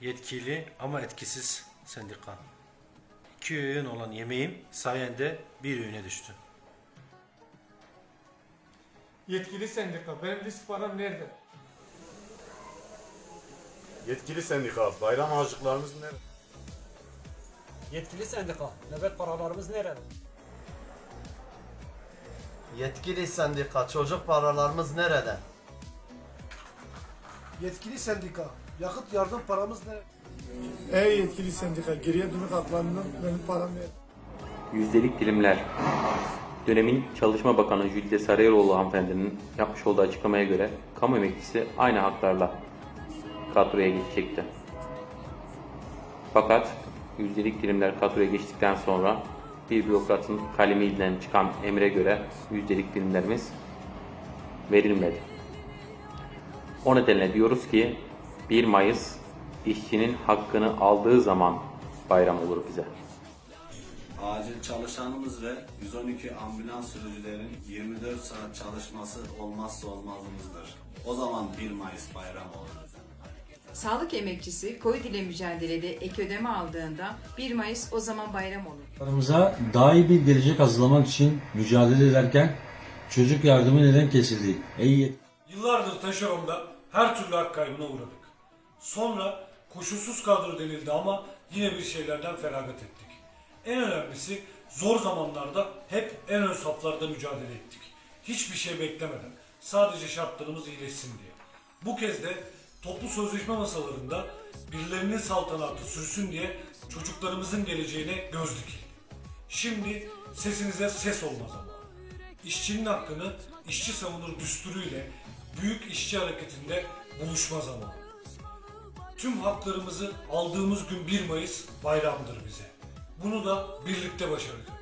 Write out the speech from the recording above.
yetkili ama etkisiz sendika. İki öğün olan yemeğim sayende bir öğüne düştü. Yetkili sendika, benim risk param nerede? Yetkili sendika, bayram harcıklarımız nerede? Yetkili sendika, nöbet paralarımız nerede? Yetkili sendika, çocuk paralarımız nerede? Yetkili sendika, yakıt yardım paramız ne? Ey yetkili sendika, geriye dönük haklarından benim param ver. Yüzdelik dilimler. Dönemin Çalışma Bakanı Jülide Sarayoğlu hanımefendinin yapmış olduğu açıklamaya göre kamu emeklisi aynı haklarla kadroya geçecekti. Fakat yüzdelik dilimler kadroya geçtikten sonra bir bürokratın kalemiyle çıkan emre göre yüzdelik dilimlerimiz verilmedi. O nedenle diyoruz ki 1 Mayıs işçinin hakkını aldığı zaman bayram olur bize. Acil çalışanımız ve 112 ambulans sürücülerin 24 saat çalışması olmazsa olmazımızdır. O zaman 1 Mayıs bayram olur. Sağlık emekçisi Covid ile mücadelede ek ödeme aldığında 1 Mayıs o zaman bayram olur. Çocuklarımıza daha iyi bir gelecek hazırlamak için mücadele ederken çocuk yardımı neden kesildi? Ey Yıllardır taşeronda her türlü hak kaybına uğradık. Sonra koşulsuz kadro denildi ama yine bir şeylerden feragat ettik. En önemlisi zor zamanlarda hep en ön saflarda mücadele ettik. Hiçbir şey beklemeden sadece şartlarımız iyileşsin diye. Bu kez de toplu sözleşme masalarında birilerinin saltanatı sürsün diye çocuklarımızın geleceğine göz dikildi. Şimdi sesinize ses olma zamanı. İşçinin hakkını işçi savunur düsturuyla büyük işçi hareketinde buluşma zamanı. Tüm haklarımızı aldığımız gün 1 Mayıs bayramdır bize. Bunu da birlikte başardık.